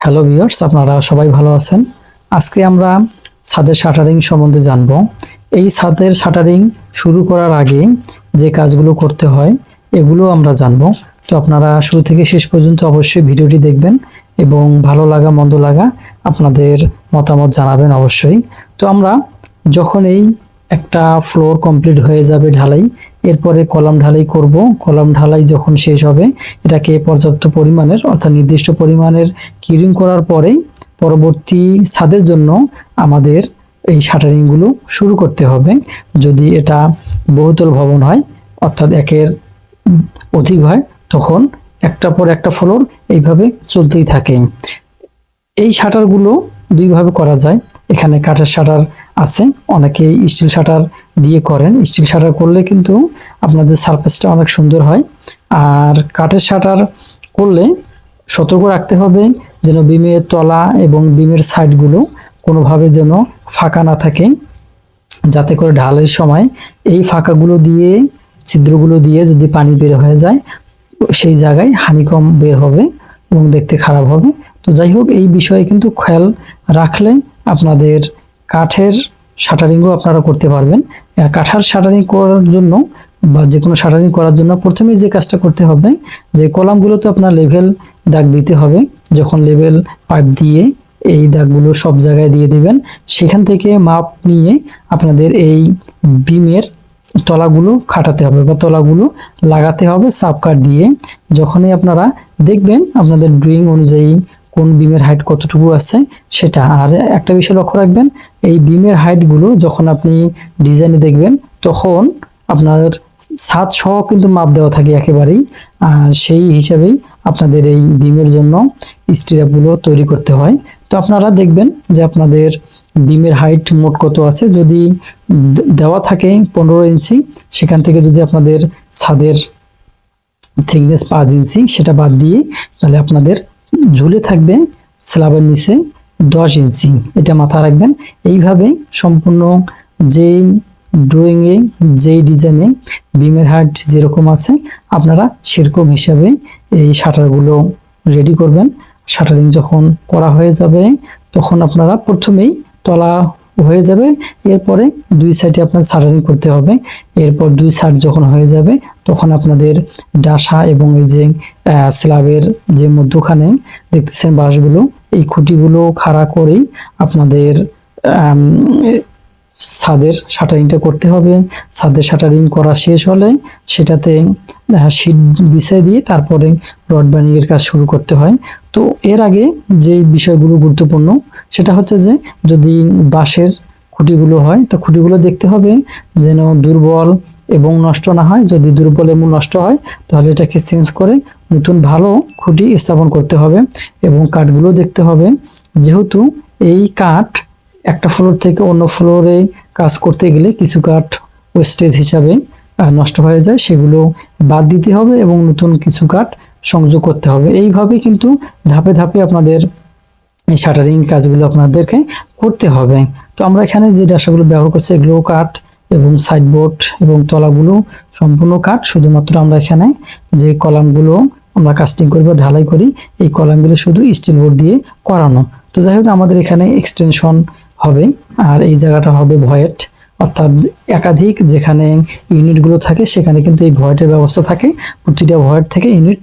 Hello viewers আপনারা সবাই ভালো আছেন? আজকে আমরা ছাদের শাটারিং সম্বন্ধে জানব। এই ছাদের শাটারিং শুরু করার আগে যে কাজগুলো করতে হয়, এগুলো আমরা জানব। তো আপনারা শুরু থেকে শেষ পর্যন্ত অবশ্যই ভিডিওটি দেখবেন এবং ভালো লাগা, মন্দ লাগা আপনাদের মতামত জানাবেন অবশ্যই। তো আমরা যখন এই একটা ফ্লোর কমপ্লিট হয়ে যাবে ঢালাই এরপরে কলাম ঢালাই করব। কলাম ঢালাই যখন শেষ হবে, এটাকে পর্যাপ্ত পরিমাণের, অর্থাৎ নির্দিষ্ট পরিমাণের কিরিং করার পরেই পরবর্তী ছাদের জন্য আমাদের এই শাটারিংগুলো শুরু করতে হবে। যদি এটা বহুতল ভবন হয়, অর্থাৎ একের অধিক হয়, তখন একটা পর একটা ফ্লোর এইভাবে চলতেই থাকে। এই শাটারগুলো দুইভাবে করা যায়। এখানে কাঠের শাটার আছে। অনেকে স্টিল শাটার দিয়ে করেন। স্টিল শাটার করলে কিন্তু আপনাদের সারফেসটা অনেক সুন্দর হয়। আর কাঠের শাটার করলে সতর্ক রাখতে হবে যেন বিমের তলা এবং বিমের সাইডগুলো কোনোভাবে যেন ফাঁকা না থাকে। যাতে করে ঢালের সময় এই ফাঁকাগুলো দিয়ে, ছিদ্রগুলো দিয়ে যদি পানি বের হয়ে যায়, সেই জায়গায় হানিকম বের হবে এবং দেখতে খারাপ হবে। তো যাই হোক, এই বিষয়ে কিন্তু খেয়াল রাখলে আপনাদের কাঠের শাটারিংও আপনারা করতে পারবেন। কাঠার শাটারিং করার জন্য বা যে কোনো শাটারিং করার জন্য প্রথমেই যে কাজটা করতে হবে, যে কলামগুলোতে আপনার লেভেল দাগ দিতে হবে, যখন লেভেল পাইপ দিয়ে এই দাগগুলো সব জায়গায় দিয়ে দিবেন, সেখান থেকে মাপ নিয়ে আপনাদের এই বিমের তলাগুলো খাটাতে হবে বা তলাগুলো লাগাতে হবে সাবকাট দিয়ে। যখনই আপনারা দেখবেন আপনাদের ড্রয়িং অনুযায়ী কোন বিমের হাইট কতটুকু আছে সেটা। আর একটা বিষয় লক্ষ্য রাখবেন, এই বিমের হাইটগুলো যখন আপনি ডিজাইনে দেখবেন, তখন আপনার ছাদ সহ কিন্তু মাপ দেওয়া থাকে একেবারেই। সেই হিসাবেই আপনাদের এই বিমের জন্য স্টিরাপগুলো তৈরি করতে হয়। তো আপনারা দেখবেন যে আপনাদের বিমের হাইট মোট কত আছে। যদি দেওয়া থাকে পনেরো ইঞ্চি, সেখান থেকে যদি আপনাদের ছাদের থিকনেস পাঁচ ইঞ্চি, সেটা বাদ দিয়ে তাহলে আপনাদের ঝুলে থাকবে স্ল্যাবের নিচে দশ ইঞ্চি এটা মাথায় রাখবেন। এইভাবে সম্পূর্ণ যেই ড্রয়িংয়ে যেই ডিজাইনে বিমের হাট যেরকম আছে, আপনারা সেরকম হিসাবে এই শাটারগুলো রেডি করবেন। শাটারিং যখন করা হয়ে যাবে, তখন আপনারা প্রথমেই তলা হয়ে যাবে, এরপরে দুই সাইডে আপনার সার্জারি করতে হবে। এরপর দুই সাইড যখন হয়ে যাবে, তখন আপনাদের ডাসা এবং এই যে স্ল্যাবের যে মধ্যখানে দেখতেছেন বাঁশগুলো এই খুঁটিগুলো খাড়া করেই আপনাদের ছাদের শাটারিংটা করতে হবে। ছাদের শাটারিং করা শেষ হলে সেটাতে শীট বিছিয়ে দিয়ে তারপরে রড কাজ শুরু করতে হয়। তো এর আগে যে বিষয়গুলো গুরুত্বপূর্ণ, সেটা হচ্ছে যে যদি বাঁশের খুঁটিগুলো হয়, তো খুঁটিগুলো দেখতে হবে যেন দুর্বল এবং নষ্ট না হয়। যদি দুর্বল এবং নষ্ট হয়, তাহলে এটাকে চেঞ্জ করে নতুন ভালো খুঁটি স্থাপন করতে হবে এবং কাঠগুলো দেখতে হবে। যেহেতু এই কাঠ একটা ফ্লোর থেকে অন্য ফ্লোরে কাজ করতে গেলে কিছু কাঠ ওয়েস্টেজ হিসাবে নষ্ট হয়ে যায়, সেগুলো বাদ দিতে হবে এবং নতুন কিছু কাঠ সংযোগ করতে হবে। এইভাবে কিন্তু ধাপে ধাপে আপনাদের এই শাটারিং কাজগুলো আপনাদেরকে করতে হবে। তো আমরা এখানে যে ডাসাগুলো ব্যবহার করছি, এগুলো কাঠ এবং সাইডবোর্ড এবং তলাগুলো সম্পূর্ণ কাঠ। শুধুমাত্র আমরা এখানে যে কলামগুলো আমরা কাস্টিং করি বা ঢালাই করি, এই কলামগুলো শুধু স্টিল বোর্ড দিয়ে করানো। তো যাই হোক, আমাদের এখানে এক্সটেনশন হবে, আর এই জায়গাটা হবে ভয়েট অর্থাৎ একাধিক যেখানে ইউনিটগুলো থাকে, সেখানে কিন্তু এই ভয়েটের ব্যবস্থা থাকে। প্রতিটা ভয়েট থেকে ইউনিট